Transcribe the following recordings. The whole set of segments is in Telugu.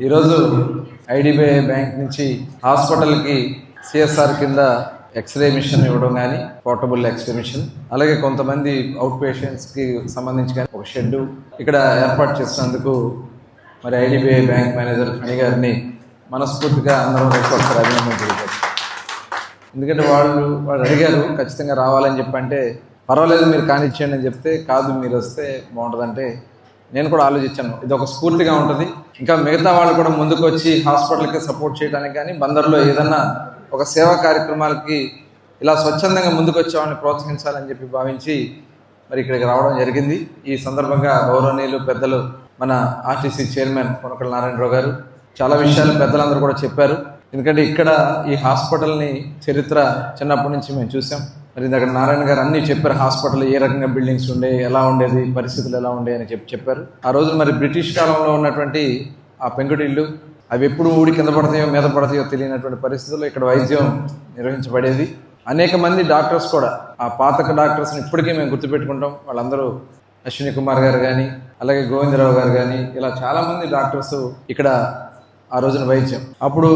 ఈరోజు ఐడిబిఐ బ్యాంక్ నుంచి హాస్పిటల్కి సిఎస్ఆర్ కింద ఎక్స్రే మిషన్ ఇవ్వడం కానీ పోర్టబుల్ ఎక్స్రే మిషన్ అలాగే కొంతమంది అవుట్ పేషెంట్స్కి సంబంధించి కానీ ఒక షెడ్ ఇక్కడ ఏర్పాటు చేసినందుకు మరి ఐడిబిఐ బ్యాంక్ మేనేజర్ ఫణి గారిని మనస్ఫూర్తిగా అందరం కలిసి ఒకసారి అభినందన తెలియజేస్తాం ఎందుకంటే వాళ్ళు వాళ్ళు అడిగారు ఖచ్చితంగా రావాలని చెప్పంటే పర్వాలేదు మీరు కానిచ్చేయండి అని చెప్తే కాదు మీరు వస్తే బాగుంటుందంటే నేను కూడా ఆలోచించాను. ఇది ఒక స్ఫూర్తిగా ఉంటుంది. ఇంకా మిగతా వాళ్ళు కూడా ముందుకు వచ్చి హాస్పిటల్కి సపోర్ట్ చేయడానికి కానీ బందర్లో ఏదన్నా ఒక సేవా కార్యక్రమాలకి ఇలా స్వచ్ఛందంగా ముందుకు వచ్చేవాడిని ప్రోత్సహించాలని చెప్పి భావించి మరి ఇక్కడికి రావడం జరిగింది. ఈ సందర్భంగా గౌరవనీయులు పెద్దలు మన ఆర్టీసీ చైర్మన్ కొనకల నారాయణరావు గారు చాలా విషయాలు పెద్దలందరూ కూడా చెప్పారు. ఎందుకంటే ఇక్కడ ఈ హాస్పిటల్ని చరిత్ర చిన్నప్పటి నుంచి మేము చూసాం. మరి ఇందాక నారాయణ గారు అన్నీ చెప్పారు హాస్పిటల్ ఏ రకంగా బిల్డింగ్స్ ఉండే ఎలా ఉండేది పరిస్థితులు ఎలా ఉండే అని చెప్పి చెప్పారు. ఆ రోజు మరి బ్రిటిష్ కాలంలో ఉన్నటువంటి ఆ పెంకుటిళ్ళు అవి ఎప్పుడు ఊడి కింద పడతాయో మీద పడతాయో తెలియనటువంటి పరిస్థితుల్లో ఇక్కడ వైద్యం నిర్వహించబడేది. అనేక మంది డాక్టర్స్ కూడా ఆ పాతక డాక్టర్స్ని ఇప్పటికీ మేము గుర్తుపెట్టుకుంటాం. వాళ్ళందరూ అశ్విని కుమార్ గారు కానీ అలాగే గోవిందరావు గారు కానీ ఇలా చాలామంది డాక్టర్స్ ఇక్కడ ఆ రోజున వైద్యం. అప్పుడు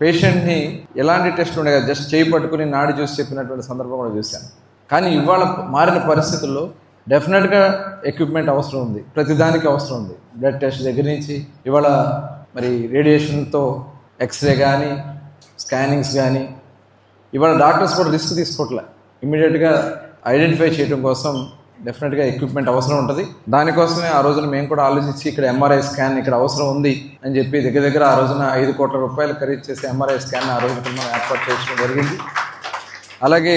పేషెంట్ని ఎలాంటి టెస్ట్ ఉండే కదా జస్ట్ చేయి పట్టుకుని నాడి చూసి చెప్పినటువంటి సందర్భం కూడా చూశాను. కానీ ఇవాళ మారిన పరిస్థితుల్లో డెఫినెట్గా ఎక్విప్మెంట్ అవసరం ఉంది ప్రతిదానికి అవసరం ఉంది. బ్లడ్ టెస్ట్ దగ్గర నుంచి ఇవాళ మరి రేడియేషన్తో ఎక్స్రే కానీ స్కానింగ్స్ కానీ ఇవాళ డాక్టర్స్ కూడా రిస్క్ తీసుకోవట్లే ఇమీడియట్గా ఐడెంటిఫై చేయడం కోసం డెఫినెట్గా ఎక్విప్మెంట్ అవసరం ఉంటుంది. దానికోసమే ఆ రోజున మేము కూడా ఆలోచించి ఇక్కడ ఎంఆర్ఐ స్కాన్ ఇక్కడ అవసరం ఉంది అని చెప్పి దగ్గర దగ్గర ఆ రోజున ఐదు కోట్ల రూపాయలు ఖరీదు చేసి ఎంఆర్ఐ స్కాన్ ఆ రోజున మనం ఏర్పాటు చేయడం జరిగింది. అలాగే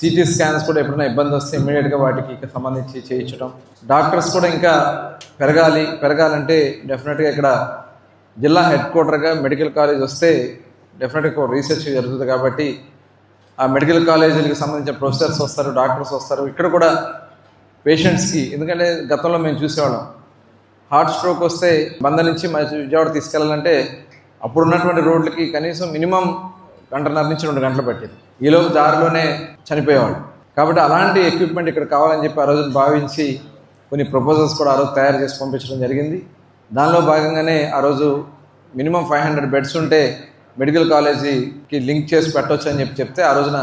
సిటీ స్కాన్స్ కూడా ఎప్పుడైనా ఇబ్బంది వస్తే ఇమీడియట్గా వాటికి సంబంధించి చేయించడం. డాక్టర్స్ కూడా ఇంకా పెరగాలి పెరగాలంటే డెఫినెట్గా ఇక్కడ జిల్లా హెడ్ క్వార్టర్గా మెడికల్ కాలేజ్ వస్తే డెఫినెట్గా రీసెర్చ్ జరుగుతుంది కాబట్టి ఆ మెడికల్ కాలేజీలకు సంబంధించిన ప్రొఫెసర్స్ వస్తారు డాక్టర్స్ వస్తారు. ఇక్కడ కూడా పేషెంట్స్కి ఎందుకంటే గతంలో మేము చూసేవాళ్ళం. హార్ట్ స్ట్రోక్ వస్తే బంద నుంచి మంచి విజయవాడ తీసుకెళ్ళాలంటే అప్పుడు ఉన్నటువంటి రోడ్లకి కనీసం మినిమం గంటన్నర నుంచి రెండు గంటలు పట్టేది. ఈలోపు దారిలోనే చనిపోయేవాడు కాబట్టి అలాంటి ఎక్విప్మెంట్ ఇక్కడ కావాలని చెప్పి ఆ రోజున భావించి కొన్ని ప్రపోజల్స్ కూడా ఆ రోజు తయారు చేసి పంపించడం జరిగింది. దానిలో భాగంగానే ఆ రోజు minimum five hundred beds medical medical కాలేజీకి లింక్ చేసి పెట్టవచ్చు అని చెప్పి చెప్తే ఆ రోజున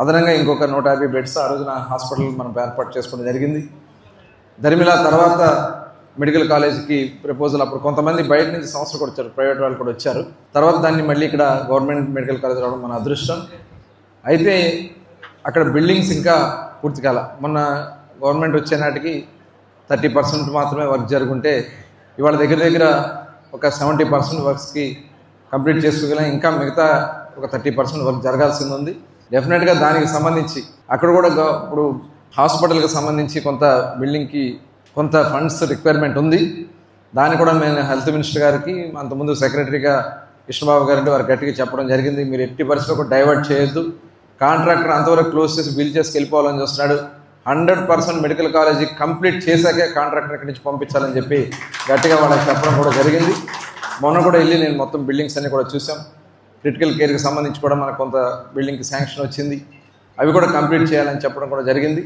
అదనంగా ఇంకొక నూట యాభై బెడ్స్ ఆ రోజున హాస్పిటల్ మనం ఏర్పాటు చేసుకోవడం జరిగింది. ధర్మిలా తర్వాత మెడికల్ కాలేజీకి ప్రపోజల్ అప్పుడు కొంతమంది బయట నుంచి సంస్థలు కూడా వచ్చారు ప్రైవేట్ వాళ్ళు కూడా వచ్చారు. తర్వాత దాన్ని మళ్ళీ ఇక్కడ గవర్నమెంట్ మెడికల్ కాలేజ్ రావడం మన అదృష్టం. అయితే అక్కడ బిల్డింగ్స్ ఇంకా పూర్తి కాల. మొన్న గవర్నమెంట్ వచ్చే నాటికి థర్టీ పర్సెంట్ మాత్రమే వర్క్ జరుగుంటే ఇవాళ దగ్గర దగ్గర ఒక సెవెంటీ పర్సెంట్ వర్క్స్కి కంప్లీట్ చేసుకోగలం. ఇంకా మిగతా ఒక థర్టీ పర్సెంట్ వర్క్ జరగాల్సింది ఉంది. డెఫినెట్గా దానికి సంబంధించి అక్కడ కూడా ఇప్పుడు హాస్పిటల్కి సంబంధించి కొంత బిల్డింగ్కి కొంత ఫండ్స్ రిక్వైర్మెంట్ ఉంది. దాన్ని కూడా నేను హెల్త్ మినిస్టర్ గారికి అంతకుముందు సెక్రటరీగా కృష్ణబాబు గారికి వారు గట్టిగా చెప్పడం జరిగింది. మీరు ఎట్టి పరిస్థితుల్లో కూడా డైవర్ట్ చేయొద్దు. కాంట్రాక్టర్ అంతవరకు క్లోజ్ చేసి బిల్ చేసి వెళ్ళిపోవాలని చూస్తున్నాడు. Hundred percent medical college complete చేశాకే contractor ఇక్కడి నుంచి పంపించాలని చెప్పి గట్టిగా వాళ్ళకి చెప్పడం కూడా జరిగింది. మొన్న కూడా వెళ్ళి నేను మొత్తం బిల్డింగ్స్ అన్ని కూడా చూసాం క్రిటికల్ కేర్కి సంబంధించి కూడా మనకు కొంత బిల్డింగ్కి శాంక్షన్ వచ్చింది. అవి కూడా కంప్లీట్ చేయాలని చెప్పడం కూడా జరిగింది.